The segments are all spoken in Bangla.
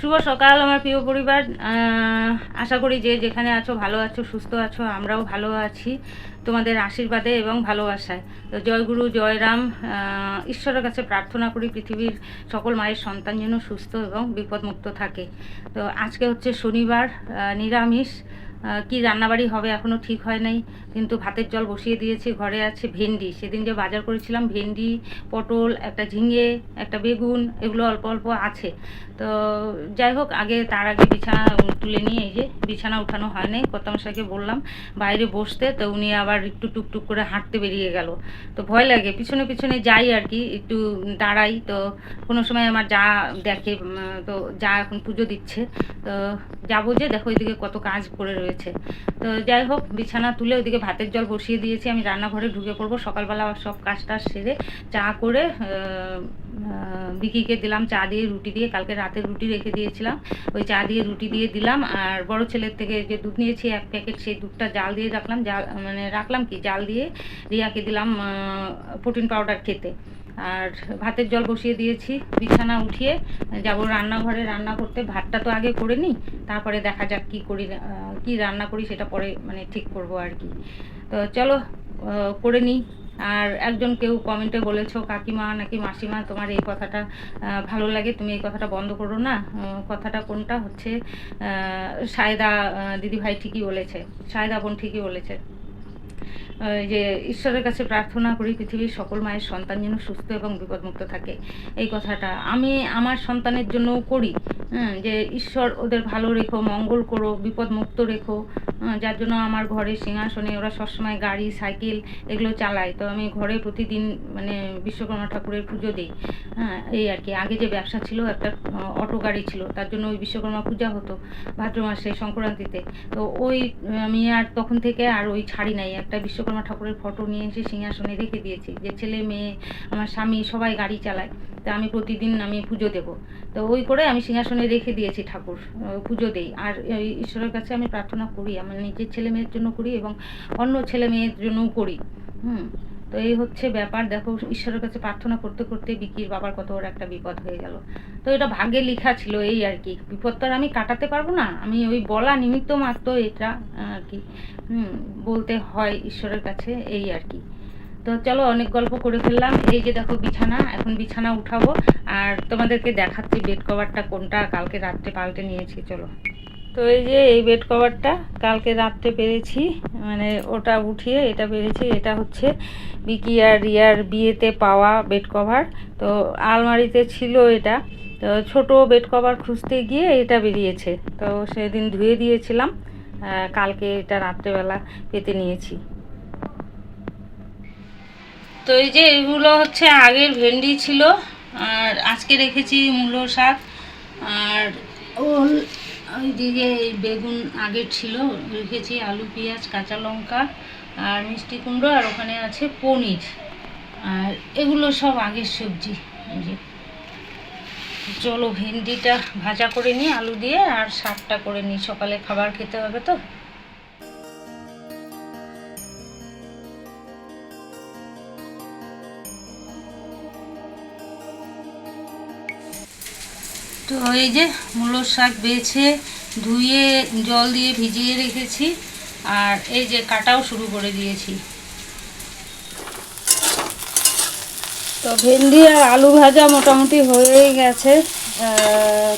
শুভ সকাল আমার প্রিয় পরিবার। আশা করি যে যেখানে আছো, ভালো আছো, সুস্থ আছো, আমরাও ভালো আছি তোমাদের আশীর্বাদে এবং ভালোবাসায়। তো জয়গুরু জয়রাম ঈশ্বরের কাছে প্রার্থনা করি পৃথিবীর সকল মায়ের সন্তান যেন সুস্থ এবং বিপদমুক্ত থাকে। তো আজকে হচ্ছে শনিবার নিরামিষ। কি রান্নাবাড়ি হবে এখনও ঠিক হয় নাই। কিন্তু ভাতের জল বসিয়ে দিয়েছি, ঘরে আছে ভেন্ডি। সেদিন যে বাজার করেছিলাম, ভেন্ডি, পটল, একটা ঝিঙে, একটা বেগুন, এগুলো অল্প অল্প আছে। তো যাই হোক, আগে তার আগে বিছানা তুলে নিয়ে এই যে বিছানা উঠানো হয় নাই, কর্তামশাইকে বললাম বাইরে বসতে, তো উনি আবার একটু টুকটুক করে হাঁটতে বেরিয়ে গেল। তো ভয় লাগে, পিছনে পিছনে যাই আর কি, একটু দাঁড়াই। তো কোনো সময় আমার যা দেখে তো যা এখন পুজো দিচ্ছে। তো যাব যে, দেখো ওইদিকে কত কাজ করে রয়েছে। তো যাই হোক, বিছানা তুলে ওইদিকে ভাতের জল বসিয়ে দিয়েছি। আমি রান্নাঘরে ঢুকে পড়ব। সকালবেলা সব কাজ টাজ সেরে চা করে বিকিকে দিলাম চা দিয়ে, রুটি দিয়ে। কালকে রাতে রুটি রেখে দিয়েছিলাম। ওই চা দিয়ে, রুটি দিয়ে দিলাম। আর বড় ছেলের থেকে যে দুধ নিয়েছি, এক প্যাকেট সেই দুধটা জাল দিয়ে রাখলাম। জাল মানে রাখলাম কি? জাল দিয়ে রিয়াকে দিলাম প্রোটিন পাউডার খেতে। আর ভাতের জল বসিয়ে দিয়েছি, বিছানা উঠিয়ে যাব রান্নাঘরে। রান্না করতে ভাতটা তো আগে করে নিই, তারপরে দেখা যাক কি করি কি রান্না করি সেটা পরে মানে ঠিক করব আর কি। তো চলো করে নিই। আর একজন কেউ কমেন্টে বলেছ, কাকিমা নাকি মাসিমা, তোমার এই কথাটা ভালো লাগে, তুমি এই কথাটা বন্ধ করো না। কথাটা কোনটা হচ্ছে সায়দা দিদিভাই ঠিকই বলেছে, সায়দা বোন ঠিকই বলেছে। যে ঈশ্বরের কাছে প্রার্থনা করি পৃথিবীর সকল মায়ের সন্তান যেন সুস্থ এবং বিপদমুক্ত থাকে। এই কথাটা আমি আমার সন্তানের জন্যও করি। হ্যাঁ, যে ঈশ্বর ওদের ভালো রেখো মঙ্গল করো বিপদমুক্ত রেখো হ্যাঁ, যার জন্য আমার ঘরে সিংহাসনে ওরা সবসময় গাড়ি সাইকেল এগুলো চালায়। তো আমি ঘরে প্রতিদিন মানে বিশ্বকর্মা ঠাকুরের পুজো দিই। হ্যাঁ এই আর কি। আগে যে ব্যবসা ছিল একটা অটো গাড়ি ছিল তার জন্য ওই বিশ্বকর্মা পূজা হতো ভাদ্র মাসে সংক্রান্তিতে। তো ওই আমি আর তখন থেকে আর ওই ছাড়ি নাই। একটা বিশ্বকর্মা ঠাকুরের ফটো নিয়ে এসে সিংহাসনে রেখে দিয়েছি। যে ছেলে মেয়ে আমার স্বামী সবাই গাড়ি চালায়। তা আমি প্রতিদিন আমি পুজো দেব। তো ওই করে আমি সিংহাসনে রেখে দিয়েছি ঠাকুর পুজো দেই। আর ঈশ্বরের কাছে আমি প্রার্থনা করি, আমার নিজের ছেলে মেয়ের জন্য করি এবং অন্য ছেলে মেয়ের জন্যও করি। হুম, তো এই হচ্ছে ব্যাপার। দেখো, ঈশ্বরের কাছে প্রার্থনা করতে করতে বিকির বাবার কত বড় একটা বিপদ হয়ে গেল। তো এটা ভাগ্যে লেখা ছিল এই আর কি। বিপদ তো আর আমি কাটাতে পারব না। আমি ওই বলা নিমিত্ত মাত্র এটা আর কি, হুম, বলতে হয় ঈশ্বরের কাছে এই আর কি। তো চলো অনেক গল্প করে ফেললাম। এই যে দেখো বিছানা, এখন বিছানা উঠাবো। আর তোমাদেরকে দেখাচ্ছি বেড কভারটা কোনটা, কালকে রাত্রে পাল্টে নিয়েছি, চলো। তো এই যে এই বেড কভারটা কালকে রাত্রে পেরেছি মানে ওটা উঠিয়ে এটা পেরেছি, এটা হচ্ছে বিকি আর রিয়ার বিয়েতে পাওয়া বেড কভার তো আলমারিতে ছিল এটা। তো ছোট বেড কভার খুঁজতে গিয়ে এটা বেরিয়েছে। তো সেদিন ধুয়ে দিয়েছিলাম। কালকে এটা রাত্রেবেলা পেতে নিয়েছি। তো এই যে এগুলো হচ্ছে আগের ভেন্ডি ছিল, আর আজকে রেখেছি মূলো শাক, আর ওল ওইদিকে এই বেগুন আগের ছিল, রেখেছি আলু, পেঁয়াজ, কাঁচা লঙ্কা, আর মিষ্টি কুমড়ো, আর ওখানে আছে পনির, আর এগুলো সব আগের সবজি যে। চলো ভেন্ডিটা ভাজা করে নিই, আলু দিয়ে, আর শাকটা করে নিই, সকালে খাবার খেতে হবে তো? তো এই যে মূলোর শাক বেছে ধুয়ে, জল দিয়ে ভিজিয়ে রেখেছি। আর এই যে কাটাও শুরু করে দিয়েছি। তো ভেন্ডি আর আলু ভাজা মোটামুটি হয়েই গেছে।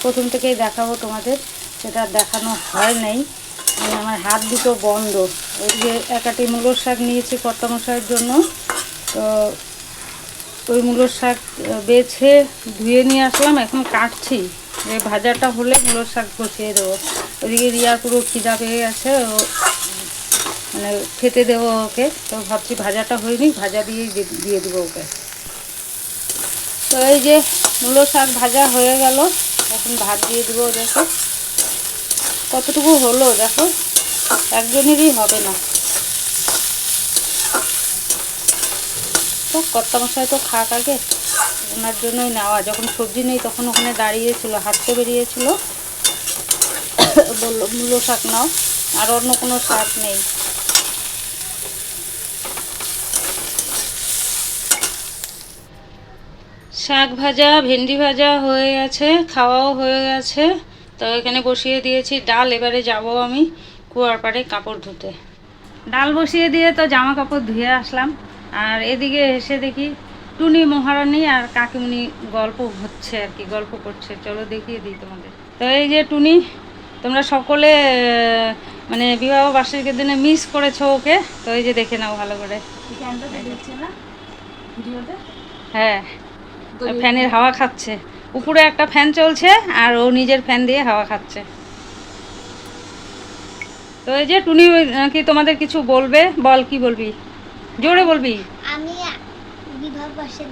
প্রথম থেকেই দেখাবো তোমাদের। সেটা দেখানো হয় নাই। মানে আমার হাত দুটো বন্ধ। ওই যে একাটি মূলোর শাক নিয়েছি কর্তামশাইয়ের জন্য। তো ওই মূলোর শাক বেছে ধুয়ে নিয়ে আসলাম। এখন কাটছি। ভাজাটা হলে মূলোর শাক বসিয়ে দেবো। ওইদিকে রিয়া পুরো খিদা পেয়ে গেছে, ও মানে খেতে দেবো ওকে। তো ভাবছি ভাজাটা হয়নি, ভাজা দিয়েই দিয়ে দেবো ওকে। তো এই যে মূলো শাক ভাজা হয়ে গেল, এখন ভাত দিয়ে দেবো দেখো। কতটুকু হলো দেখো, একজনেরই হবে না। তো কর্তা মশাই তো খাক আগে। ওনার জন্যই নেওয়া। যখন সবজি নেই তখন ওখানে দাঁড়িয়েছিল হাঁটতে বেরিয়েছিল। বলল, মূলো শাক নাও। আর অন্য কোনো শাক নেই। শাক ভাজা, ভেন্ডি ভাজা হয়ে গেছে, খাওয়াও হয়ে গেছে। তো এখানে বসিয়ে দিয়েছি ডাল, এবারে যাব আমি কুয়ার পাড়ে কাপড় ধুতে। ডাল বসিয়ে দিয়ে তো জামা কাপড় ধুয়ে আসলাম। আর এদিকে এসে দেখি টুনি মহারানী আর কাকিমুনি গল্প হচ্ছে আর কি গল্প করছে। চলো দেখিয়ে দিই তোমাদের। তো এই যে টুনি তোমরা সকলে মানে বিবাহ বার্ষিকীর দিনে মিস করেছ ওকে? তো এই যে দেখে নাও ভালো করে। হ্যাঁ ফ্যানের হাওয়া খাচ্ছে। উপরে একটা ফ্যান চলছে আর ও নিজের ফ্যান দিয়ে হাওয়া খাচ্ছে। তো এই যে টুনি কি তোমাদের কিছু বলবে? বল কি বলবি? জোরে বলবি। আমি বিবাহ বর্ষে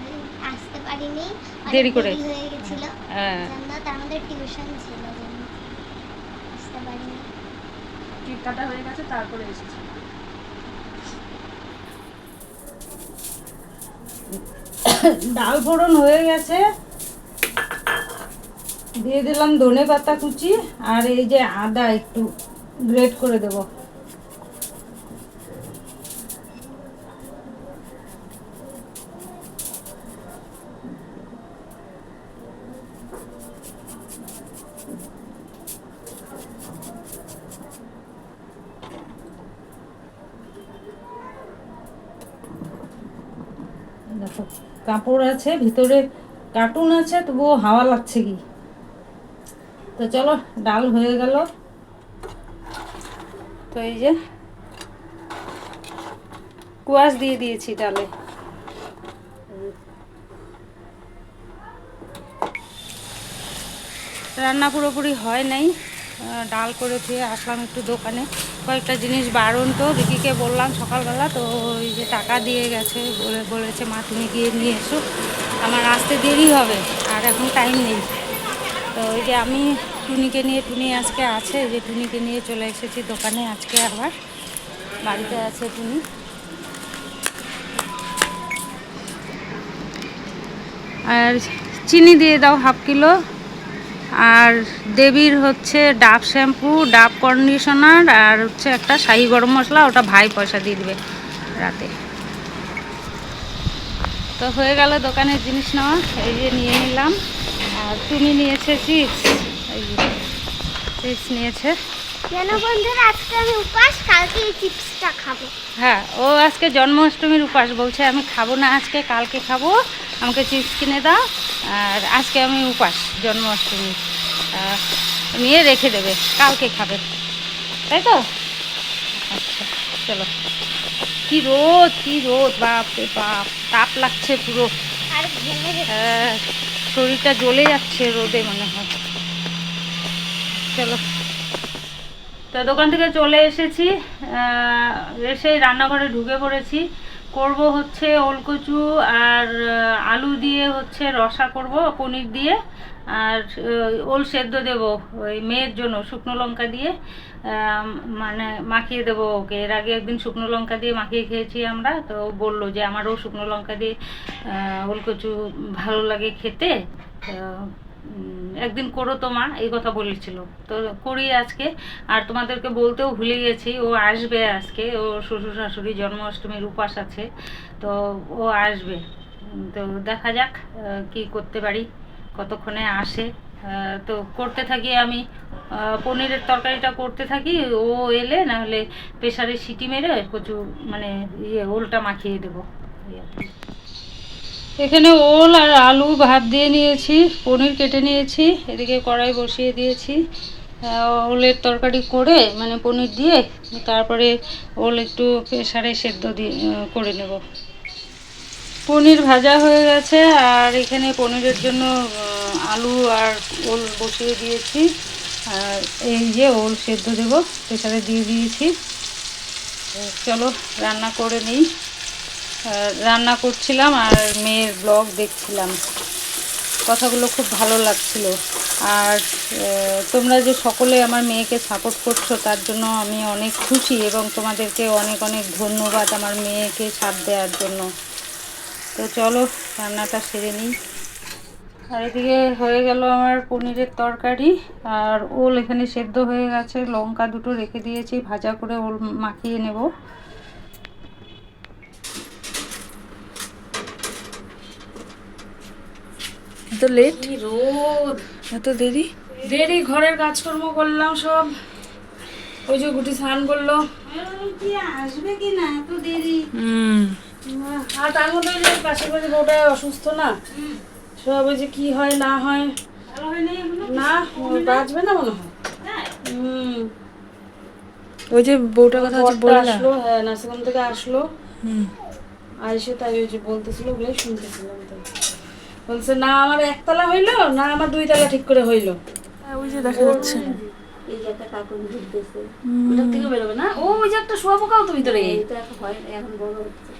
আসতে পারিনি। দেরি করে। হয়ে গেছিল। হ্যাঁ। জন্য তার মধ্যে টিউশন ছিল আসতে পারিনি। কাটা হয়ে গেছে তারপরে এসেছি। ডাল ফোড়ন হয়ে গেছে। দিয়ে দিলাম ধনে পাতা কুচি আর এই যে আদা একটু গ্রেট করে দেব দেখো কাপড় আছে, ভিতরে কার্টুন আছে, তবুও হাওয়া লাগছে কি? তো চলো, ডাল হয়ে গেল। তো এই যে কুয়াশ দিয়ে দিয়েছি ডালে। রান্না পুরোপুরি হয় নাই। ডাল করে ধুয়ে আসলাম একটু দোকানে। কয়েকটা জিনিস বারণ তো রিকিকে বললাম সকালবেলা, তো ওই যে টাকা দিয়ে গেছে, বলে বলেছে, মা, তুমি গিয়ে নিয়ে এসো। আমার আসতে দেরি হবে, আর এখন টাইম নেই। তো ওই যে আমি টুনিকে নিয়ে টুনি আজকে আছে যে টুনিকে নিয়ে চলে এসেছি দোকানে আজকে আবার। বাড়িতে আছে টুনি। আর চিনি দিয়ে দাও হাফ কিলো। আর দেবীর হচ্ছে ডাব শ্যাম্পু ডাব কন্ডিশনার আর হচ্ছে একটা শাহি গরম মশলা ওটা ভাই পয়সা দিয়ে দিবে রাতে। তো হয়ে গেল দোকানের জিনিস নেওয়া এই যে নিয়ে নিলাম। আর তুমি নিয়েছে চিপস এই যে চিপস নিয়েছে। কেন বন্ধুরা আজকে আমি উপাস কালকে এই চিপসটা খাব। হ্যাঁ ও আজকে জন্মাষ্টমীর উপাস বলছে আমি খাব না আজকে কালকে খাব আমাকে চিপস কিনে দাও। আর আজকে আমি উপাস জন্মাষ্টমী। আহ, নিয়ে রেখে দেবে কালকে খাবে। তাই তো? আচ্ছা চলো। কি রোদ কি রোদ বাপ রে বাপ তাপ লাগছে পুরো। শরীরটা জ্বলে যাচ্ছে রোদে মনে হয়। চলো। তো দোকান থেকে চলে এসেছি এসে রান্নাঘরে ঢুকে পড়েছি। করব হচ্ছে ওলকচু আর আলু দিয়ে হচ্ছে রসা করব, পনির দিয়ে। আর ওল সেদ্ধ দেব ওই মেয়ের জন্য, শুকনো লঙ্কা দিয়ে। মানে মাখিয়ে দেবো ওকে। এর আগে একদিন শুকনো লঙ্কা দিয়ে মাখিয়ে খেয়েছি আমরা। তো বলল যে, আমারও শুকনো লঙ্কা দিয়ে ওলকচু ভালো লাগে খেতে। তো একদিন করো তো মা, এই কথা বলেছিল। তো করি আজকে, আর তোমাদেরকে বলতেও ভুলে গেছি, ও আসবে আজকে ও শ্বশুর শাশুড়ি জন্মাষ্টমীর উপাস আছে, তো ও আসবে। তো দেখা যাক কি করতে পারি, কতক্ষণে আসে। তো করতে থাকি আমি পনিরের তরকারিটা করতে থাকি, ও এলে না হলে প্রেশারে সিটি মেরে কচু মানে ইয়ে ওলটা মাখিয়ে দেবো। এখানে ওল আর আলু ভাত দিয়ে নিয়েছি, পনির কেটে নিয়েছি, এদিকে কড়াই বসিয়ে দিয়েছি। ওলের তরকারি করে মানে পনির দিয়ে, তারপরে ওল একটু প্রেসারে সেদ্ধ দিয়ে করে নেব। পনির ভাজা হয়ে গেছে, আর এখানে পনিরের জন্য আলু আর ওল বসিয়ে দিয়েছি। আর এই যে ওল সেদ্ধ দেব, প্রেসারে দিয়ে দিয়েছি। চলো, রান্না করে নিই। রান্না করছিলাম আর মেয়ের ব্লগ দেখছিলাম। কথাগুলো খুব ভালো লাগছিল। আর তোমরা যে সকলে আমার মেয়েকে সাপোর্ট করছ, তার জন্য আমি অনেক খুশি এবং তোমাদেরকে অনেক অনেক ধন্যবাদ আমার মেয়েকে সাথ দেওয়ার জন্য। তো চলো, রান্নাটা সেরে নিই। আর এদিকে হয়ে গেল আমার পনিরের তরকারি। আর ওল এখানে সেদ্ধ হয়ে গেছে। লঙ্কা দুটো রেখে দিয়েছি। ভাজা করে ওল মাখিয়ে নেব। তো লেট রোদ। এত দেরি? দেরি ঘরের কাজকর্ম করলাম সব। ওই যে গুটি স্নান করল। কি আসবে কি না? এত দেরি। হুম। আর তার মধ্যে যে পাশের বাড়ির বউটা অসুস্থ না? সব ওই যে কি হয় না হয়। না বাঁচবে না মনে হয়। হ্যাঁ হুম। ওই যে বউটার কথা হচ্ছে বরটা আসলো হ্যাঁ নার্সিংহোম থেকে আসলো। আর এসে তাই ওই যে বলতেছিল ওগুলোই শুনতেছিলাম তো বলছে না আমার একতলা হইল না আমার দুই তলা ঠিক করে হইল। ওই যে দেখা যাচ্ছে। এই যে একটা কাকুন ঘুরতেছে। ওটার থেকে বেরোবে না? ও ওই যে একটা শোয়া পোকাও তো ভিতরে। এটা এখন হয় এখন বড় হচ্ছে।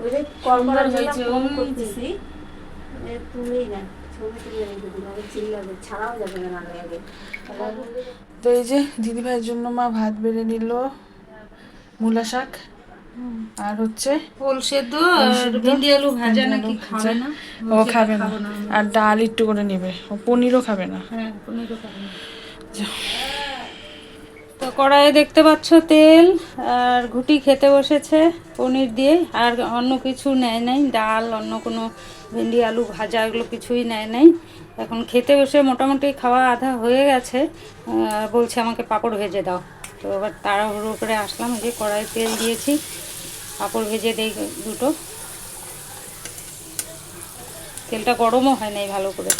ওই যে কর্মরা হয়েছে, ফোন করতেছি। এ, না ছবি তুলে রেখে দিল আমি চিল্লাবে ছাড়াও যাবে না তো এই যে দিদি ভাইয়ের জন্য মা ভাত বেড়ে নিল মূলা শাক। আর হচ্ছে ফুল সেদ্ধ আর ভিন্ডি আলু ভাজা নাকি খাবে না? ও খাবে না। আর ডাল একটু করে নেবে। ও পনিরও খাবে না। হ্যাঁ পনিরও খাবে না। তো কড়াইয়ে দেখতে পাচ্ছ তেল আর ঘুটি খেতে বসেছে পনির দিয়ে। আর অন্য কিছু নেয় নাই। ডাল অন্য কোনো ভেন্ডি আলু ভাজা এগুলো কিছুই নেয় নাই। এখন খেতে বসে মোটামুটি খাওয়া আধা হয়ে গেছে। বলছে আমাকে পাঁপড় ভেজে দাও। তো এবার তাড়াহুড়ো করে আসলাম যে কড়াই তেল দিয়েছি পাঁপড় ভেজে দেই দুটো। তেলটা গরমও হয় নাই ভালো করে।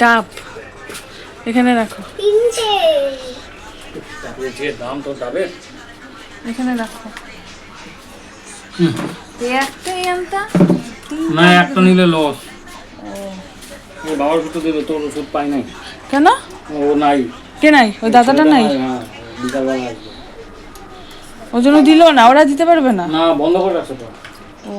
ডাব এখানে রাখো। তিনটে। দাম তো ডাবের এখানে রাখো। না একটা নিলে লস। ও। বাবার ওষুধ দেবে তোর ওষুধ পাই নাই। কেন? ও নাই। কে নাই? ওই দাদাটা নাই হ্যাঁ ওই জন্য দিল না? ওরা দিতে পারবে না? না বন্ধ করে রাখছো তো। ও।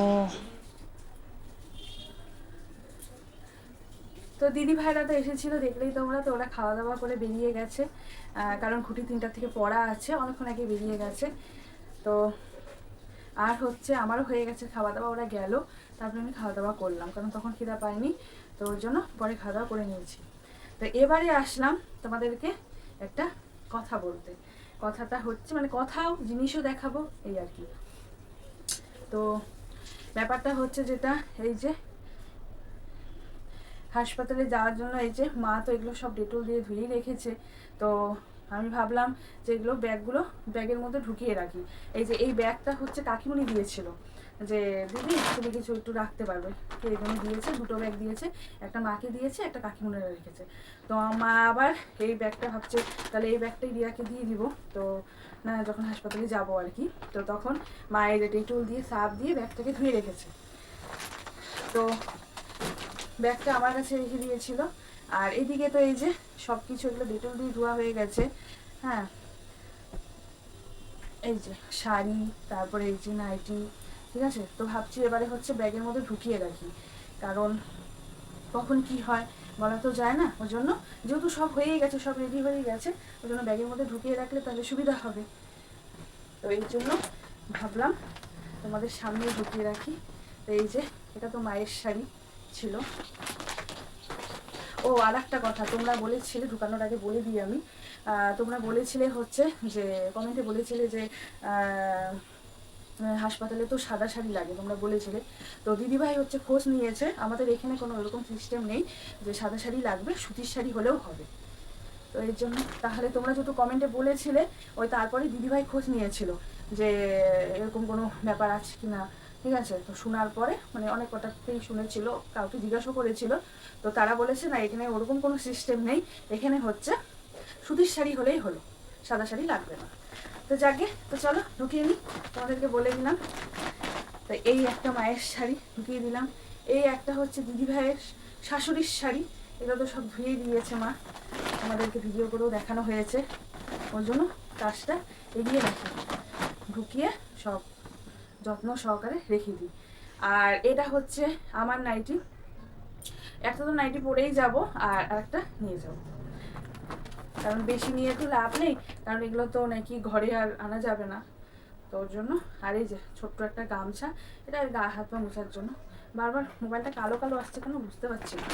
তো দিদি ভাইরা তো এসেছিল দেখলেই তোমরা। তো ওরা খাওয়া দাওয়া করে বেরিয়ে গেছে। আহ, কারণ খুঁটি তিনটার থেকে পড়া আছে অনেকক্ষণ আগে বেরিয়ে গেছে। তো আর হচ্ছে আমারও হয়ে গেছে খাওয়া দাওয়া ওরা গেল। তারপরে আমি খাওয়া দাওয়া করলাম কারণ তখন খিদা পাইনি তো ওর জন্য পরে খাওয়া দাওয়া করে নিয়েছি। তো এবারে আসলাম তোমাদেরকে একটা কথা বলতে। কথাটা হচ্ছে মানে কথাও, জিনিসও দেখাবো, এই আর কি। তো ব্যাপারটা হচ্ছে যেটা, এই যে হাসপাতালে যাওয়ার জন্য এই যে মা তো এগুলো সব ডেটল দিয়ে ধুয়েই রেখেছে। তো আমি ভাবলাম যে এগুলো ব্যাগগুলো, ব্যাগের মধ্যে ঢুকিয়ে রাখি। এই যে এই ব্যাগটা হচ্ছে কাকিমণি দিয়েছিল। যে, দিদি, তুমি কিছু একটু রাখতে পারবে। এখানে দিয়েছে, দুটো ব্যাগ দিয়েছে, একটা মাকে দিয়েছে, একটা কাকিমণিরা রেখেছে। তো মা আবার এই ব্যাগটা ভাবছে, তাহলে এই ব্যাগটাই রিয়াকে দিয়ে দিব। তো না, যখন হাসপাতালে যাব আর কি, তো তখন মায়ের ডেটল দিয়ে, সাপ দিয়ে ব্যাগটাকে ধুয়ে রেখেছে। তো ব্যাগটা আমার কাছে রেখে দিয়েছিল। আর এদিকে তো এই যে সব কিছু এগুলো ডেটল দিয়ে ধোয়া হয়ে গেছে হ্যাঁ। এই যে শাড়ি, তারপরে এই যে নাইটি ঠিক আছে? তো ভাবছি এবারে হচ্ছে ব্যাগের মধ্যে ঢুকিয়ে রাখি। কারণ কখন কি হয় বলা তো যায় না ওই জন্য যেহেতু সব হয়েই গেছে, সব রেডি হয়ে গেছে ওই জন্য ব্যাগের মধ্যে ঢুকিয়ে রাখলে তাহলে সুবিধা হবে। তো এই জন্য ভাবলাম তোমাদের সামনে ঢুকিয়ে রাখি। তো এই যে, এটা তো মায়ের শাড়ি ছিল। ও আর একটা কথা, তোমরা বলেছিলে, ঢুকানোর আগে বলে দিই আমি। তোমরা বলেছিলে হচ্ছে যে কমেন্টে বলেছিলে যে হাসপাতালে তো সাদা শাড়ি লাগে, তোমরা বলেছিলে। তো দিদিভাই হচ্ছে খোঁজ নিয়েছে, আমাদের এখানে কোনো এরকম সিস্টেম নেই যে সাদা শাড়ি লাগবে, সুতির শাড়ি হলেও হবে। তো এর জন্য তাহলে তোমরা যেহেতু কমেন্টে বলেছিলে, ওই তারপরে দিদিভাই খোঁজ নিয়েছিল যে এরকম কোনো ব্যাপার আছে কি না ঠিক আছে? তো শোনার পরে মানে অনেক কটাতেই শুনেছিল, কাউকে জিজ্ঞাসা করেছিল। তো তারা বলেছে, না, এখানে ওরকম কোনো সিস্টেম নেই, এখানে হচ্ছে সুতির শাড়ি হলেই হলো সাদা শাড়ি লাগবে না। তো যাকে, তো চলো ঢুকিয়ে নিই তোমাদেরকে বলে দিলাম। তো এই একটা মায়ের শাড়ি ঢুকিয়ে দিলাম। এই একটা হচ্ছে দিদিভাইয়ের শাশুড়ির শাড়ি। এগুলো তো সব ধুয়ে দিয়েছে মা। আমাদেরকে ভিডিও করেও দেখানো হয়েছে। ওই জন্য কাজটা এগিয়ে রাখি। ঢুকিয়ে সব যত্ন সহকারে রেখে দিই। আর এটা হচ্ছে আমার নাইটি। একটা তো নাইটি পরেই যাব, আর একটা নিয়ে যাব। কারণ বেশি নিয়ে তো লাভ নেই, কারণ এগুলো তো নাকি ঘরে আর আনা যাবে না। তো ওর জন্য, আর এই যে ছোট্ট একটা গামছা, এটা গা হাত পা মোছার জন্য। বারবার মোবাইলটা কালো কালো আসছে কেন বুঝতে পারছি না।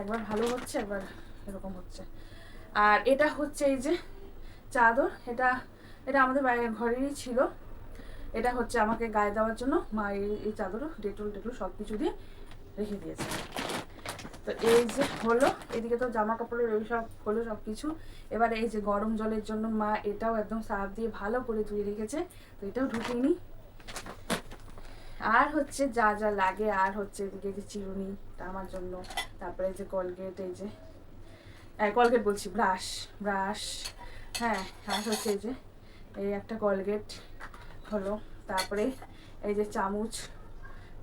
একবার ভালো হচ্ছে, একবার এরকম হচ্ছে। আর এটা হচ্ছে এই যে চাদর, এটা এটা আমাদের বাইরে ঘরেরই ছিল। এটা হচ্ছে আমাকে গায়ে দেওয়ার জন্য, মা এই চাদরও ডেটল টেটল সব কিছু দিয়ে রেখে দিয়েছে। তো এই যে হলো, এদিকে তো জামা কাপড়ের ওই সব হলো সব কিছু এবার এই যে গরম জলের জন্য মা এটাও একদম সার্ফ দিয়ে ভালো করে ধুয়ে রেখেছে, তো এটাও ঢুকিয়ে নিই আর হচ্ছে যা যা লাগে, আর হচ্ছে এদিকে যে চিরুনি আমার জন্য। তারপরে এই যে কলগেট এই যে কলগেট বলছি ব্রাশ ব্রাশ হ্যাঁ আর হচ্ছে এই যে, এই একটা কলগেট হলো। তারপরে এই যে চামচ,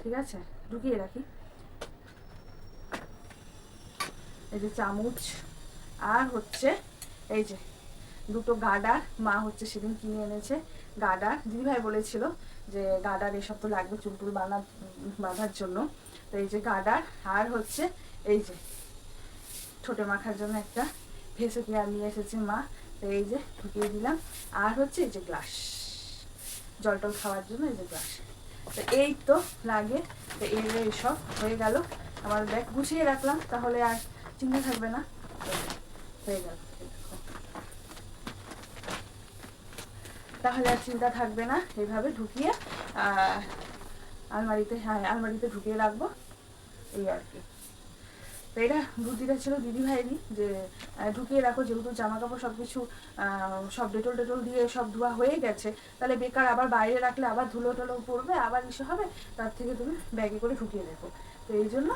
ঠিক আছে? ঢুকিয়ে রাখি। এই যে চামচ, আর হচ্ছে এই যে দুটো গাডার, মা হচ্ছে সেদিন কিনে এনেছে গাডার। দিদিভাই বলেছিল যে গাডার এসব তো লাগবে চুল টুল বানা বাঁধার জন্য। তো এই যে গাডার, আর হচ্ছে এই যে ছোটো মাখার জন্য একটা ভেসে কেয়ার নিয়ে এসেছে মা। তো এই যে ঢুকিয়ে দিলাম। আর হচ্ছে এই যে গ্লাস, জল টল খাওয়ার জন্য এই যে গ্লাস। তো এই তো লাগে। তো এই এইসব হয়ে গেল। আমার ব্যাগ গুছিয়ে রাখলাম। তাহলে আর চিন্তা থাকবে না? হয়ে গেল, দেখো। তাহলে আর চিন্তা থাকবে না, এইভাবে ঢুকিয়ে আলমারিতে হ্যাঁ আলমারিতে ঢুকিয়ে রাখব, এই আর কি। এটা বুদ্ধিটা ছিল দিদি ভাইয়েরই যে ঢুকিয়ে রাখো, যেহেতু জামা কাপড় সব কিছু সব ডেটল টেটল দিয়ে সব ধোয়া হয়ে গেছে, তাহলে বেকার আবার বাইরে রাখলে আবার ধুলো টুলো পড়বে, আবার ইসে হবে, তার থেকে তুমি ব্যাগে করে ঢুকিয়ে রেখো। তো এই জন্য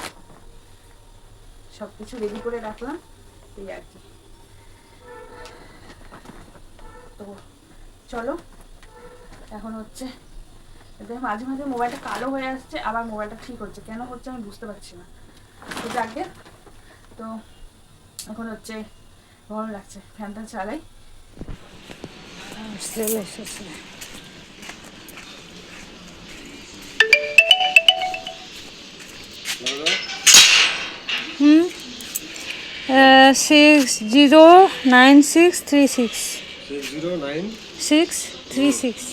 সব কিছু রেডি করে রাখলাম এই আর কি। তো চলো এখন হচ্ছে এতে মাঝে মাঝে মোবাইলটা কালো হয়ে আসছে আবার মোবাইলটা ঠিক হচ্ছে। কেন হচ্ছে আমি বুঝতে পারছি না। তো যাকে তো এখন হচ্ছে গরম লাগছে ফ্যানটা চালাই। এসেছে। হুম six zero nine six three six zero nine six three six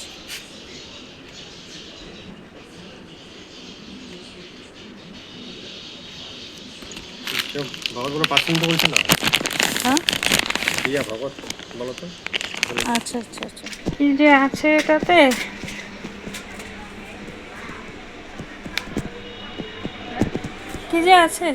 Bhagat percent তো বলছে না? হ্যাঁ দিয়া ভগৎ বলো তো আচ্ছা আচ্ছা আচ্ছা। কি যে আছে এটাতে? কি যে আছে?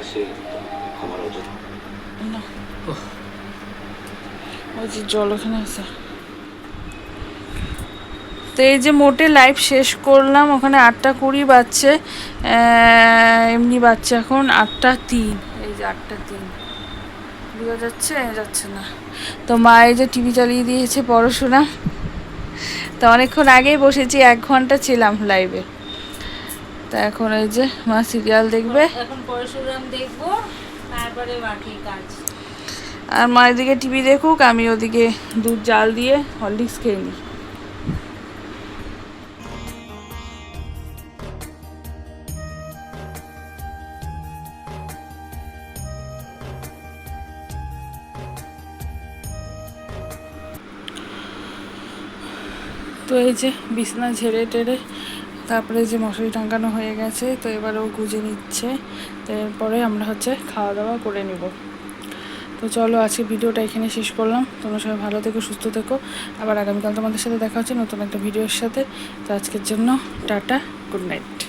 কাছে আমার অত ওই যে জল ওখানে আছে। তো এই যে মোটে লাইভ শেষ করলাম ওখানে আটটা কুড়ি আহ, এমনি বাচ্চা এখন আটটা তিন এই যে আটটা তিন। বোঝা যাচ্ছে যাচ্ছে না। তো মা এই যে টিভি চালিয়ে দিয়েছে পড়াশোনা। তো অনেকক্ষণ আগেই বসেছি এক ঘণ্টা ছিলাম লাইভে তা এখন এই যে মা সিরিয়াল দেখবে। এখন পরশুরাম দেখব তারপরে বাকি কাজ। আর মা এদিকে টিভি দেখুক আমি ওদিকে দুধ জাল দিয়ে হরলিক্স খেয়ে নিই। তো এই যে বিছনা ঝেড়ে টেড়ে তারপরে যে মশারি টাঙ্গানো হয়ে গেছে, তো এবার ও গুজে নিচ্ছে। তো এরপরে আমরা হচ্ছে খাওয়া দাওয়া করে নিব। তো চলো আজকে ভিডিওটা এখানে শেষ করলাম। তোমরা সবাই ভালো থেকো, সুস্থ থেকো। আবার আগামীকাল তোমাদের সাথে দেখা হচ্ছে নতুন একটা ভিডিওর সাথে। তো আজকের জন্য টাটা, গুড নাইট।